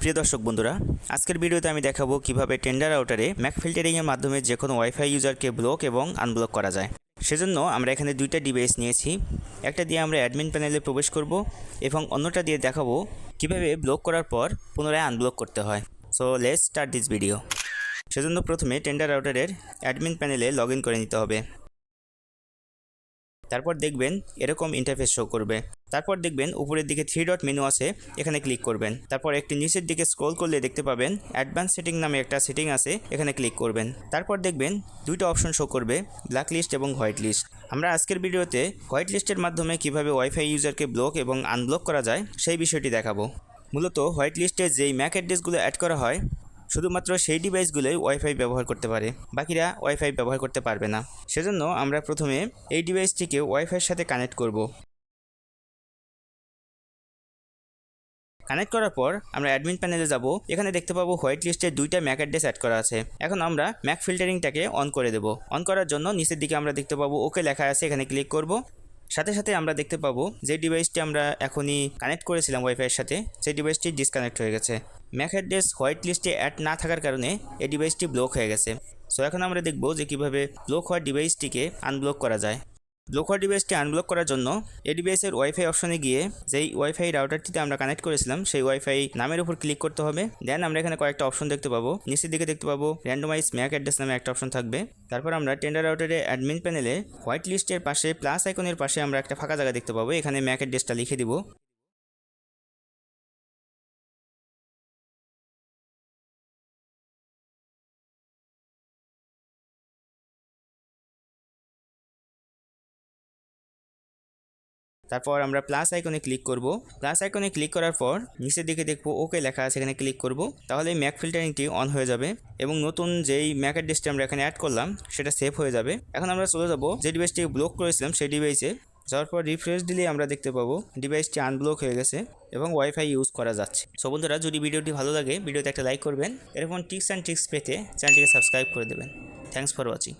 প্রিয় দর্শক বন্ধুরা, আজকের ভিডিওতে আমি দেখাবো কীভাবে টেন্ডার আউটারে ম্যাক ফিল্টারিংয়ের মাধ্যমে যে কোনো ওয়াইফাই ইউজারকে ব্লক এবং আনব্লক করা যায়। সেজন্য আমরা এখানে দুইটা ডিভাইস নিয়েছি। একটা দিয়ে আমরা অ্যাডমিন প্যানেলে প্রবেশ করব এবং অন্যটা দিয়ে দেখাবো কীভাবে ব্লক করার পর পুনরায় আনব্লক করতে হয়। So let's start this video সেজন্য প্রথমে টেন্ডার আউটারের অ্যাডমিন প্যানেলে লগ করে নিতে হবে। তারপর দেখবেন এরকম ইন্টারফেস শো করবে। তারপর দেখবেন উপরের দিকে থ্রি ডট মেনু আছে, এখানে ক্লিক করবেন। তারপর একটি নিচের দিকে স্ক্রল করলে দেখতে পাবেন অ্যাডভান্স সেটিং নামে একটা সেটিং আছে, এখানে ক্লিক করবেন। তারপর দেখবেন দুইটা অপশন শো করবে ব্ল্যাক লিস্ট এবং হোয়াইট লিস্ট আমরা আজকের ভিডিওতে হোয়াইট লিস্টের মাধ্যমে কীভাবে ওয়াইফাই ইউজারকে ব্লক এবং আনব্লক করা যায়, সেই বিষয়টি দেখাবো। মূলত হোয়াইট লিস্টে যেই ম্যাক অ্যাড্রেসগুলো অ্যাড করা হয় শুধুমাত্র সেই ডিভাইসগুলোই ওয়াইফাই ব্যবহার করতে পারে। বাকিরা ওয়াইফাই ব্যবহার করতে পারবে না। সেজন্য আমরা প্রথমে এই ডিভাইসটিকে ওয়াইফাইয়ের সাথে কানেক্ট করব। কানেক্ট করার পর আমরা অ্যাডমিন প্যানেলে যাব। এখানে দেখতে পাবো হোয়াইট লিস্টে দুইটা ম্যাক অ্যাড্রেস অ্যাড করা আছে। এখন আমরা ম্যাক ফিল্টারিংটাকে অন করে দেব। অন করার জন্য নিচের দিকে আমরা দেখতে পাবো ওকে লেখা আছে, এখানে ক্লিক করব। সাথে সাথে আমরা দেখতে পাবো যে ডিভাইসটি আমরা এখনই কানেক্ট করেছিলাম ওয়াইফাইয়ের সাথে, সেই ডিভাইসটি ডিসকানেক্ট হয়ে গেছে। ম্যাক অ্যাড্রেস হোয়াইট লিস্টে অ্যাড না থাকার কারণে এই ডিভাইসটি ব্লক হয়ে গেছে। সো এখন আমরা দেখব যে কীভাবে ব্লক হওয়া ডিভাইসটিকে আনব্লক করা যায়। ব্লক হওয়া ডিভাইসটি আনব্লক করার জন্য এই ডিভাইসের ওয়াইফাই অপশনে গিয়ে যেই ওয়াইফাই রাউটারটিতে আমরা কানেক্ট করেছিলাম, সেই ওয়াইফাই নামের উপর ক্লিক করতে হবে। দেন আমরা এখানে কয়েকটা অপশন দেখতে পাবো। নিচের দিকে দেখতে পাবো র্যান্ডোমাইজ ম্যাক অ্যাড্রেস নামে একটা অপশন থাকবে। তারপর আমরা টেন্ডার রাউটারে অ্যাডমিন প্যানেলে হোয়াইট লিস্টের পাশে প্লাস আইকনের পাশে আমরা একটা ফাঁকা জায়গা দেখতে পাবো। এখানে ম্যাক অ্যাড্রেসটা লিখে দিব। তারপর আমরা প্লাস আইকনে ক্লিক করব। প্লাস আইকনে ক্লিক করার পর নিচের দিকে দেখব ওকে লেখা আছে, এখানে ক্লিক করব। তাহলে ম্যাক ফিল্টারিংটি অন হয়ে যাবে এবং নতুন যেই ম্যাক অ্যাড্রেসটি আমরা এখানে অ্যাড করলাম, সেটা সেভ হয়ে যাবে। এখন আমরা চলে যাব যে ডিভাইসটি ব্লক করেছিলাম, সেই ডিভাইসে যাওয়ার পর রিফ্রেশ দিলে আমরা দেখতে পাবো ডিভাইসটি আনব্লক হয়ে গেছে এবং ওয়াইফাই ইউজ করা যাচ্ছে। সো বন্ধুরা, যদি ভিডিওটি ভালো লাগে, ভিডিওতে একটা লাইক করবেন। এরকম টিপস অ্যান্ড ট্রিক্স পেতে চ্যানেলটিকে সাবস্ক্রাইব করে দেবেন। Thanks for watching